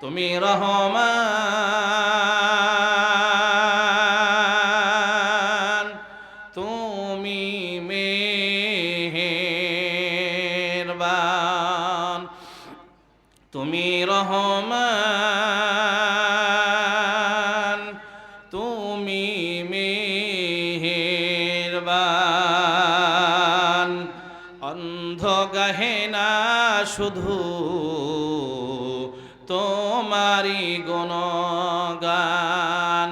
তুমি রহমান তুমি মেহেরবান তুমি রহমান তুমি মেহেরবান। অন্ধ গাহেনা শুধু গুণগান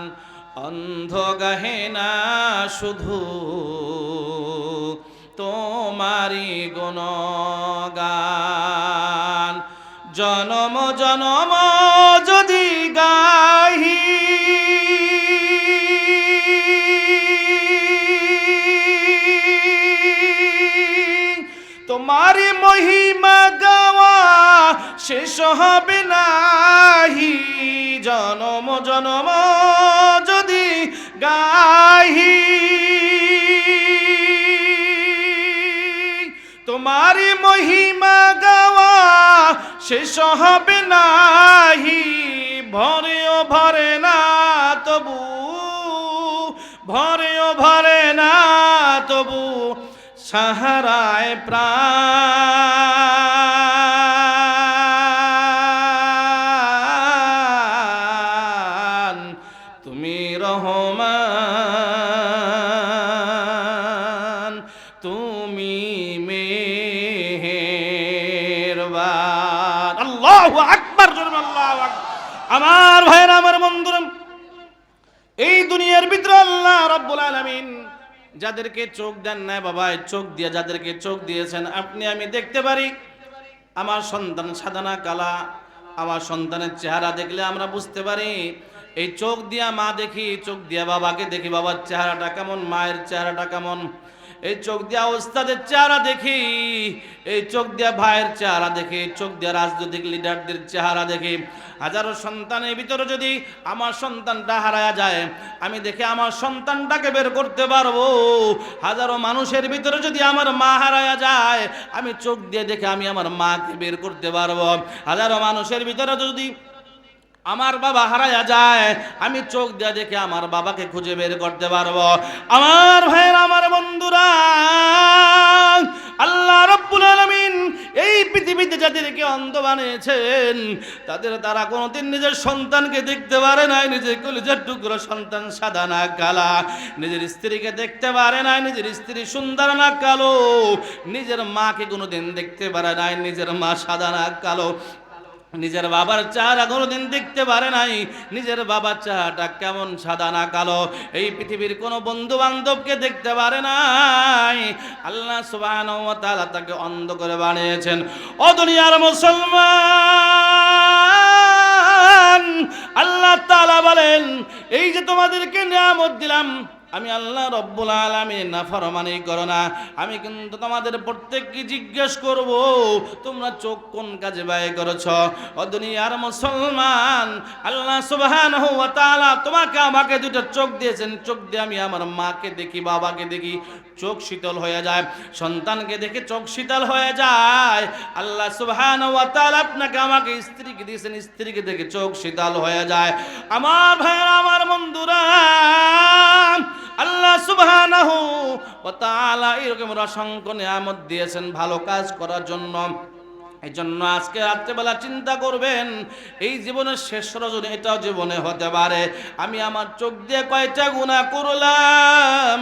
অন্ধ গাহেনা শুধু তোমারি গুণগান। জনম জনম শেষ হবে নাহি। জনম জনম যদি গাহি। তোমারি মহিমা গাওয়া শেষ হবে নাহি। ভরেও ভরে না তবু ভরেও ভরে না তবু, সাহারায় প্রাণ রহমান, তুমি মেহেরবান আল্লাহ আকবার আল্লাহু। আমার ভাইয়ের, আমার বন্ধুরা, এই দুনিয়ার ভিতরে আল্লাহ রব্বুল আলামিন যাদেরকে চোখ দেন না বাবা চোখ দিয়ে যাদেরকে চোখ দিয়েছেন, আপনি, আমি দেখতে পারি, আমার সন্তান সাদানা কালা, আমার সন্তানের চেহারা দেখলে আমরা বুঝতে পারি এই চোখ দিয়া মা দেখি, চোখ দিয়া বাবাকে দেখি, বাবার চেহারাটা কেমন, মায়ের চেহারাটা কেমন? এই চোখ দিয়া ওস্তাদের চেহারা দেখি, এই চোখ দিয়া ভাইয়ের চেহারা দেখি চোখ দিয়া রাজনৈতিক লিডারদের চেহারা দেখি। হাজারো সন্তানের ভিতরে যদি আমার সন্তানটা হারায়া যায়, আমি দেখে আমার সন্তানটাকে বের করতে পারব। হাজারো মানুষের ভিতরে যদি আমার মা হারায়া যায়, আমি চোখ দিয়ে দেখে আমি আমার মাকে বের করতে পারব। হাজারো মানুষের ভিতরে যদি আমার বাবা হারায়া যায়, আমি চোখ দিয়ে দেখে আমার বাবাকে খুঁজে বের করতে পারব। আমার ভাইয়ের, আমার বন্ধুরা, আল্লাহ রব্বুল আলামিন এই পৃথিবীতে যাদেরকে অন্ধ বানিয়েছেন, তাদের তারা কোনোদিন নিজের সন্তানকে দেখতে পারে নাই, নিজের কলিজার টুকরো সন্তান সাদা না কালা, নিজের স্ত্রীকে দেখতে পারে নাই, নিজের স্ত্রী সুন্দর না কালো, নিজের মাকে কোনোদিন দেখতে পারে নাই, নিজের মা সাদা না কালো। নিজের বাবার চেহারা কোনোদিন দেখতে পারে নাই। নিজের বাবার চেহারাটা কেমন সাদা না কালো, এই পৃথিবীর কোনো বন্ধু বান্ধবকে দেখতে পারে নাই। আল্লাহ সুবহানাহু ওয়া তাকে অন্ধ করে বানিয়েছেন। ও দুনিয়ার মুসলমান, আল্লাহ তাআলা বলেন, এই যে তোমাদেরকে নিয়ামত দিলাম আমি আল্লাহ রব্বুল আলামিন নাফরমানি করো না। আমি কিন্তু তোমাদের প্রত্যেককে জিজ্ঞেস করব, তোমরা চোখ কোন কাজে ব্যয় করেছ? ও দুনিয়ার মুসলমান, আল্লাহ তাআলা তোমাকে আমাকে দুটো চোখ দিয়েছেন। চোখ দিয়ে আমি আমার মাকে দেখি, বাবাকে দেখি, চোখ শীতল হয়ে যায়। সন্তানকে দেখে চোখ শীতল হয়ে যায়। আল্লাহ তাআলা আপনাকে আমাকে স্ত্রীকে দিয়েছেন, স্ত্রীকে দেখে চোখ শীতল হয়ে যায়। আমার ভাইয়েরা, আমার বন্ধুরা আল্লাহ সুবহানাহু ওয়া তাআলা এরকম অসংখ্য নিয়ামত দিয়েছেন ভালো কাজ করার জন্য। এই জন্য আজকে রাত্রেবেলা চিন্তা করবেন, এই জীবনের শেষ রজনী এটাও জীবনে হতে পারে। আমি আমার চোখ দিয়ে কয়টা গুণা করলাম,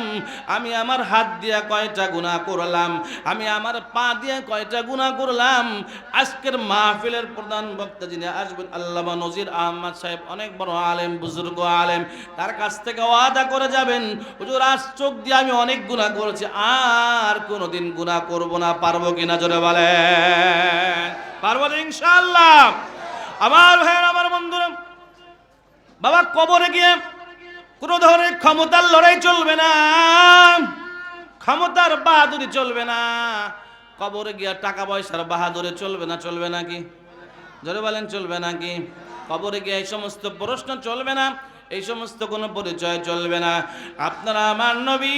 আমি আমার হাত দিয়ে কয়টা গুণা করলাম, আমি আমার পা দিয়ে কয়টা গুণা করলাম। আজকের মাহফিলের প্রধান বক্তা যিনি আসবেন, আল্লামা নজির আহমদ সাহেব, অনেক বড় আলেম, বুজুর্গ আলেম, তার কাছ থেকে ওয়াদা করে যাবেন, হুজুর, আজ চোখ দিয়ে আমি অনেক গুণা করেছি, আর কোনোদিন গুণা করব না, পারব কিনা? জোরে বলেন। পারব তো ইনশাআল্লাহ। আমার ভাইয়ের, আমার বাবা কবরে গিয়ে কোনো ধরনের ক্ষমতার লড়াই চলবে না, ক্ষমতার বাহাদুরি চলবে না, কবরে গিয়া টাকা পয়সার বাহাদুরি চলবে না, চলবে নাকি জোরে বলেন, চলবে নাকি কবরে গিয়ে এই সমস্ত প্রশ্ন চলবে না, এই সমস্ত কোনো পরিচয় চলবে না। আপনারা আমার নবী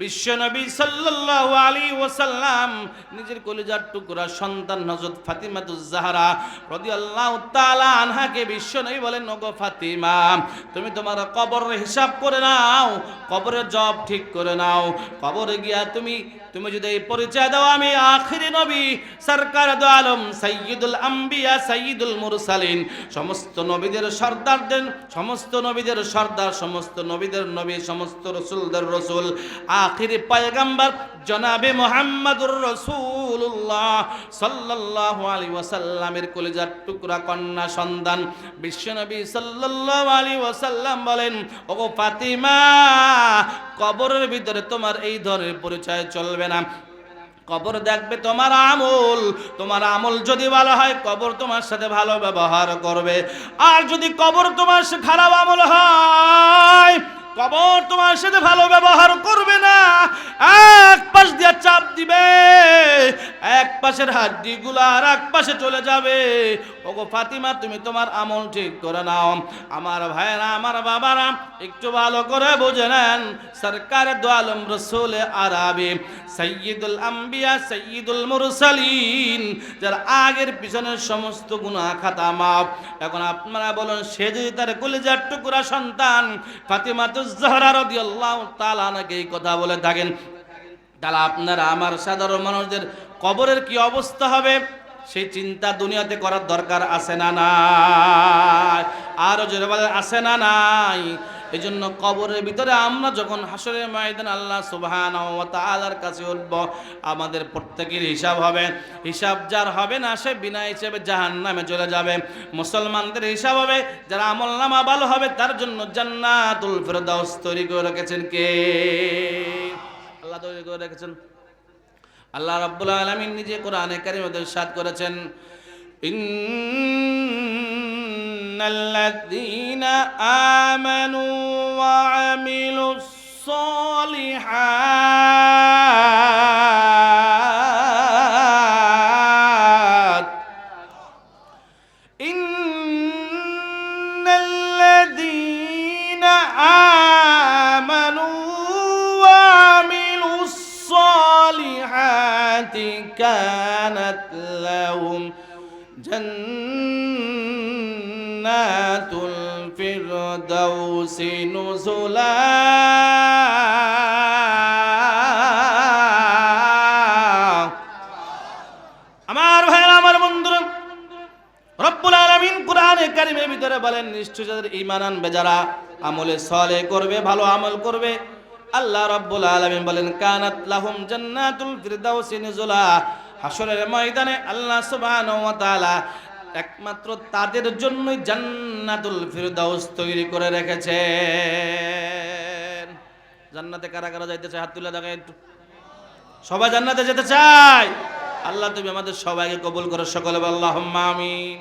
বিশ্ব নবী সাল্লাল্লাহু আলাইহি ওয়াসাল্লাম নিজের কলিজার টুকরা সন্তান হযরত ফাতিমাতুজ জাহরা রাদিয়াল্লাহু তাআলা আনহাকে বিশ্ব নবী বলেন, ওগো ফাতিমা, তুমি তোমার কবরের হিসাব করে নাও, কবরের জব ঠিক করে নাও। কবরে গিয়া তুমি তুমি যদি এই পরিচয় দাও, আমি আখিরি নবী, সরকার দো আলম, সাইয়্যিদুল আম্বিয়া, সাইয়্যিদুল মুরসালিন। সমস্ত নবীদের সর্দারদের, সমস্ত নবীদের সর্দার, সমস্ত নবীদের নবী, সমস্ত রসুলদের রসুল। আখিরি পয়গাম্বার জনাবে মোহাম্মদুর রসুল্লাহ সাল্লাল্লাহু আলাইহি ওয়াসাল্লামের কলিজার টুকরা কন্যা সন্তান বিশ্বনবী সাল্লাল্লাহু আলাইহি ওয়াসাল্লাম বলেন, ওগো ফাতিমা, কবরের ভিতরে তোমার এই ধরনের পরিচয় চলবে না। কবর দেখবে তোমার আমল। তোমার আমল যদি ভালো হয়, কবর তোমার সাথে ভালো ব্যবহার করবে। আর যদি কবর তোমার খারাপ আমল হয় কবর তোমার সাথে ভালো ব্যবহার করবে না। এক পাশ দিয়ে চাপ দিবে, এক পাশের হাড্ডিগুলো আর এক পাশে চলে যাবে। ওগো ফাতিমা, তুমি তোমার আমল ঠিক করে নাও। আমার ভাইরা আমার বাবারা, একটু ভালো করে বুঝে নেন, সরকার দো আলম রসুল আরবি। সৈয়দুল আম্বিয়া সৈয়দুল মুরসালিন, যার আগের পিছনের সমস্ত গুনাহ খাতা মাপ এখন আপনারা বলুন, সে যদি তার কলিজার টুকরা সন্তান ফাতিমাতুজ জাহরা রাদিয়াল্লাহু এই কথা বলে থাকেন? আপনারা আমার সাধারণ মানুষদের কবরের কি অবস্থা হবে? সেই চিন্তা দুনিয়াতে করার দরকার আছে না নাই? আছে না নাই? এই জন্য কবরের ভিতরে আমরা যখন হাসরের ময়দান আল্লাহ সুবহান তাআলার কাছে উঠব, আমাদের প্রত্যেকের হিসাব হবে। হিসাব যার হবে না, সে বিনা হিসেবে জাহান নামে চলে যাবে। মুসলমানদের হিসাব হবে, যারা আমল নামা ভালো হবে, তার জন্য জান্নাতুল ফেরদাউস তৈরি করে রেখেছেন কে? আল্লাহ তৈরি করে রেখেছেন। আল্লাহ রাব্বুল আলামিন নিজে কোরআনে কারিমে ইরশাদ করেছেন ان الذين امنوا وعملوا الصالحات ان الذين امنوا وعملوا الصالحات كانت لهم الفردوس نزلا আমার ভাইরা আমার বন্ধুরা রব্বুল আলামিন কোরআনে কারিমের ভিতরে বলেন নিশ্চয় যাদের ঈমান আনবে যারা আমলে সলে করবে ভালো আমল করবে আল্লাহ রব্বুল আলামিন বলেন কানাত লাহুম জান্নাতুল ফিরদাউসি নুজুলা হাসরের ময়দানে আল্লাহ সুবহানাহু ওয়া তাআলা একমাত্র তাদের জন্যই জান্নাতুল ফিরদাউস তৈরি করে রেখেছে জান্নাতে কারা কারা যাইতে চায় হাত তুলে দেখায় একটু। সবাই জান্নাতে যেতে চায়। আল্লাহ তুমি আমাদের সবাইকে কবুল করো সকলে আল্লাহ আমিন।